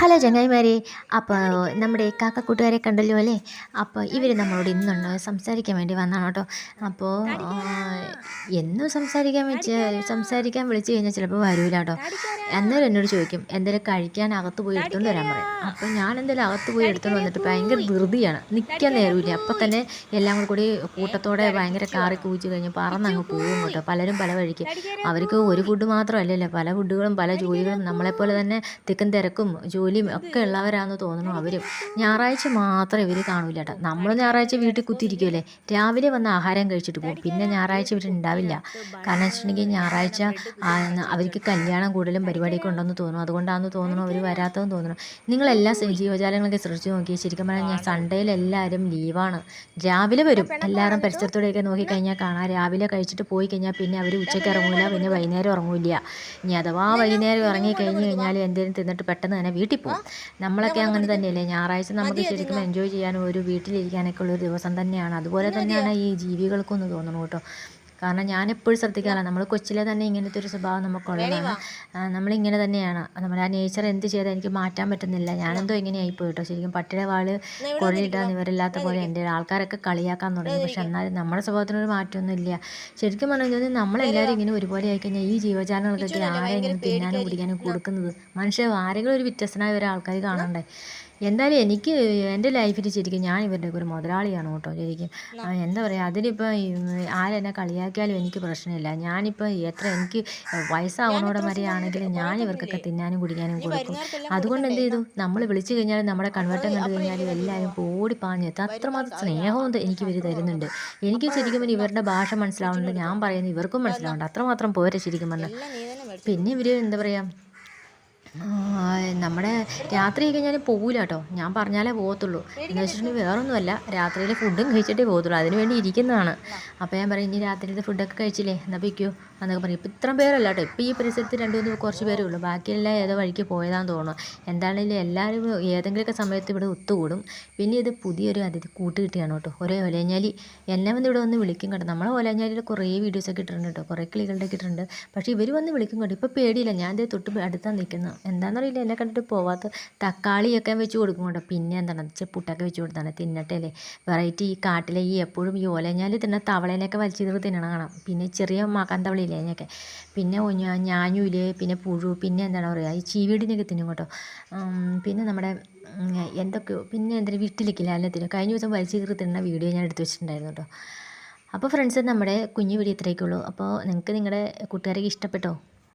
Hello ചങ്ങായിമാരെ അപ്പോൾ നമ്മുടെ കാക്ക കൂട്ടുകാരെ കണ്ടല്ലോ അല്ലേ? അപ്പോൾ ഇവർ നമ്മളോട് ഇന്നുണ്ട് സംസാരിക്കാൻ വേണ്ടി വന്നാണ് കേട്ടോ. അപ്പോൾ എന്നും സംസാരിക്കാൻ വെച്ച് സംസാരിക്കാൻ വിളിച്ചു കഴിഞ്ഞാൽ ചിലപ്പോൾ വരൂല കേട്ടോ. അന്നേരം എന്നോട് ചോദിക്കും എന്തെങ്കിലും കഴിക്കാൻ അകത്ത് പോയി എടുത്തുകൊണ്ട് വരാൻ പറയും. അപ്പോൾ ഞാൻ എന്തെങ്കിലും അകത്ത് പോയി എടുത്തുകൊണ്ട് വന്നിട്ട് ഭയങ്കര ധൃതിയാണ്. നിൽക്കാൻ നേരമില്ല. അപ്പോൾ തന്നെ എല്ലാം കൂടി കൂടി കൂട്ടത്തോടെ ഭയങ്കര കാറി കൂച്ചു കഴിഞ്ഞ് പറന്നങ്ങ് പോകും കേട്ടോ. പലരും പല വഴിക്ക്. അവർക്ക് ഒരു ഫുഡ് മാത്രമല്ലല്ലോ പല ഫുഡുകളും പല ജോലികളും നമ്മളെപ്പോലെ തന്നെ തിക്കും തിരക്കും ജോലിയും ഒക്കെ ഉള്ളവരാണെന്ന് തോന്നുന്നു അവരും. ഞായറാഴ്ച മാത്രമേ ഇവർ കാണൂല കേട്ടോ. നമ്മൾ ഞായറാഴ്ച വീട്ടിൽ കുത്തിയിരിക്കുമല്ലേ രാവിലെ വന്ന് ആഹാരം കഴിച്ചിട്ട് പോകും. പിന്നെ ഞായറാഴ്ച ഇവിടെ ഉണ്ടാവില്ല കാരണം വെച്ചിട്ടുണ്ടെങ്കിൽ ഞായറാഴ്ച അവർക്ക് കല്യാണം കൂടുതലും പരിപാടിയൊക്കെ ഉണ്ടെന്ന് തോന്നുന്നു അതുകൊണ്ടാണെന്ന് തോന്നുന്നു അവർ വരാത്തതെന്ന് തോന്നുന്നു നിങ്ങളെല്ലാ ജീവജാലങ്ങളൊക്കെ ശ്രദ്ധിച്ച് നോക്കി ശരിക്കും പറഞ്ഞാൽ ഞാൻ സൺഡേയിൽ എല്ലാവരും ലീവാണ്. രാവിലെ വരും. എല്ലാവരും പരിസരത്തോടെയൊക്കെ നോക്കിക്കഴിഞ്ഞാൽ കാണാം. രാവിലെ കഴിച്ചിട്ട് പോയി കഴിഞ്ഞാൽ പിന്നെ അവർ ഉച്ചയ്ക്ക് ഇറങ്ങൂല പിന്നെ വൈകുന്നേരം ഇറങ്ങൂല ഇനി അഥവാ വൈകുന്നേരം ഇറങ്ങി കഴിഞ്ഞ് കഴിഞ്ഞാൽ എന്തെങ്കിലും തിന്നിട്ട് പെട്ടെന്ന് തന്നെ വീട്ടിൽ പോകും. നമ്മളൊക്കെ അങ്ങനെ തന്നെയല്ലേ? ഞായറാഴ്ച നമുക്ക് ശരിക്കും എൻജോയ് ചെയ്യാനും ഒരു വീട്ടിലിരിക്കാനൊക്കെ ഉള്ള ഒരു ദിവസം തന്നെയാണ്. അതുപോലെ തന്നെയാണ് ഈ ജീവികൾക്കൊന്ന് തോന്നുന്നു കേട്ടോ. കാരണം ഞാൻ എപ്പോഴും ശ്രദ്ധിക്കാറില്ല. നമ്മൾ കൊച്ചിലെ തന്നെ ഇങ്ങനത്തെ ഒരു സ്വഭാവം നമുക്കുള്ളതാണ്. നമ്മളിങ്ങനെ തന്നെയാണ്. നമ്മുടെ ആ നേച്ചർ എന്ത് ചെയ്താൽ എനിക്ക് മാറ്റാൻ പറ്റുന്നില്ല. ഞാനെന്തോ ഇങ്ങനെയായി പോയിട്ടോ ശരിക്കും പട്ടിയുടെ വാൾ കൊള്ളിയിട്ടാൽ ഇവരില്ലാത്ത പോലെ എന്റെ ആൾക്കാരൊക്കെ കളിയാക്കാൻ തുടങ്ങി. പക്ഷെ എന്നാലും നമ്മുടെ സ്വഭാവത്തിനൊരു മാറ്റമൊന്നും ഇല്ല. ശരിക്കും പറഞ്ഞു കഴിഞ്ഞാൽ നമ്മളെല്ലാവരും ഇങ്ങനെ ഒരുപോലെ ആയി ആയിക്കഴിഞ്ഞാൽ ഈ ജീവജാലങ്ങൾക്കൊക്കെ ആരെങ്കിലും തിന്നാനും കുടിക്കാനും കൊടുക്കുന്നത്. മനുഷ്യ ആരെങ്കിലും ഒരു വ്യത്യസ്തനായ ഒരാൾക്കാർ കാണണ്ടേ? എന്തായാലും എനിക്ക് എന്റെ ലൈഫിൽ ശരിക്കും ഞാൻ ഇവരുടെയൊക്കെ ഒരു മുതലാളിയാണ് കേട്ടോ ശരിക്കും. എന്താ പറയുക അതിനിപ്പോൾ ആരെന്നെ കളിയാക്കിയാലും എനിക്ക് പ്രശ്നമില്ല. ഞാനിപ്പോൾ എത്ര എനിക്ക് വയസ്സാവണോടെ വരെ ആണെങ്കിലും ഞാൻ ഇവർക്കൊക്കെ തിന്നാനും കുടിക്കാനും കൊടുക്കും. അതുകൊണ്ട് എന്ത് ചെയ്തു? നമ്മൾ വിളിച്ചു കഴിഞ്ഞാൽ നമ്മുടെ കൺവെർട്ടം കണ്ടു കഴിഞ്ഞാലും എല്ലാവരും ഓടി പാഞ്ഞെത്തും അത്രമാത്രം സ്നേഹവും എനിക്ക് ഇവർ തരുന്നുണ്ട്. എനിക്ക് ശരിക്കും പറഞ്ഞാൽ ഇവരുടെ ഭാഷ മനസ്സിലാവുന്നുണ്ട്. ഞാൻ പറയുന്നത് ഇവർക്കും മനസ്സിലാവുന്നുണ്ട്. അത്രമാത്രം പോരെ ശരിക്കും പറഞ്ഞാൽ പിന്നെ ഇവർ എന്താ പറയുക നമ്മുടെ രാത്രിയൊക്കെ ഞാൻ പോകില്ല കേട്ടോ. ഞാൻ പറഞ്ഞാലേ പോകത്തുള്ളൂ എന്ന് വെച്ചിട്ടുണ്ടെങ്കിൽ വേറൊന്നുമല്ല. രാത്രിയിൽ ഫുഡും കഴിച്ചിട്ടേ പോകത്തുള്ളൂ അതിന് വേണ്ടി ഇരിക്കുന്നതാണ്. അപ്പോൾ ഞാൻ പറയും ഇനി രാത്രിയിലത്തെ ഫുഡൊക്കെ കഴിച്ചില്ലേ? എന്നാൽ വയ്ക്കൂ എന്നൊക്കെ പറയും. ഇപ്പം ഇത്രയും പേരല്ല കേട്ടോ. ഇപ്പോൾ ഈ പരിസരത്ത് രണ്ട് മൂന്ന് കുറച്ച് പേരേ ഉള്ളൂ. ബാക്കിയെല്ലാം ഏതോ വഴിക്ക് പോയതാന്ന് തോന്നുന്നു. എന്താണെങ്കിലും എല്ലാവരും ഏതെങ്കിലുമൊക്കെ സമയത്ത് ഇവിടെ ഒത്തുകൂടും. പിന്നെ ഇത് പുതിയൊരു അതിഥി കൂട്ട് കിട്ടിയാണ് കേട്ടോ. ഒരേ ഒലഞ്ഞാലി. എന്നെ വന്ന് ഇവിടെ വന്ന് വിളിക്കും കേട്ടോ. നമ്മളെ ഒലഞ്ഞാലിയിൽ കുറേ വീഡിയോസൊക്കെ ഇട്ടിട്ടുണ്ട് കേട്ടോ. കുറേ കിളികളുടെ ഒക്കെ ഇട്ടിട്ടുണ്ട്. പക്ഷേ ഇവർ വന്ന് വിളിക്കും കേട്ടോ. ഇപ്പോൾ പേടിയില്ല. ഞാൻ ദേ തൊട്ട് അടുത്താണ് നിൽക്കുന്നത് എന്താണെന്നറിയില്ല എന്നെ കണ്ടിട്ട് പോവാത്ത തക്കാളിയൊക്കെ വെച്ച് കൊടുക്കും കേട്ടോ. പിന്നെ എന്താണ്? ചെപ്പുട്ടൊക്കെ വെച്ച് കൊടുത്താണ് തിന്നട്ടെ അല്ലേ വെറൈറ്റി ഈ കാട്ടിലെ ഈ എപ്പോഴും ഈ ഓലഞ്ഞാലി തിന്ന തവളേനെയൊക്കെ വലിച്ചിട്ട് തിന്നണം കാണാം. പിന്നെ ചെറിയ മകാൻ തവളയില്ലേ അതിനൊക്കെ? പിന്നെ ഞാനൂൽ പിന്നെ പുഴു പിന്നെ എന്താണ് പറയുക? ഈ ചീവീടിനൊക്കെ തിന്നും കേട്ടോ. പിന്നെ നമ്മുടെ എന്തൊക്കെയോ പിന്നെ എന്തിനും? വീട്ടിലേക്കില്ല എല്ലാത്തിനും കഴിഞ്ഞ ദിവസം വലിച്ചു തിന്ന വീഡിയോ ഞാൻ എടുത്തു വെച്ചിട്ടുണ്ടായിരുന്നു കേട്ടോ. അപ്പോൾ ഫ്രണ്ട്സ് നമ്മുടെ കുഞ്ഞു വീഡിയോ ഇത്രയൊക്കെ ഉള്ളൂ. അപ്പോൾ നിങ്ങൾക്ക് നിങ്ങളുടെ കൂട്ടുകാരൊക്കെ ഇഷ്ടപ്പെട്ടോ?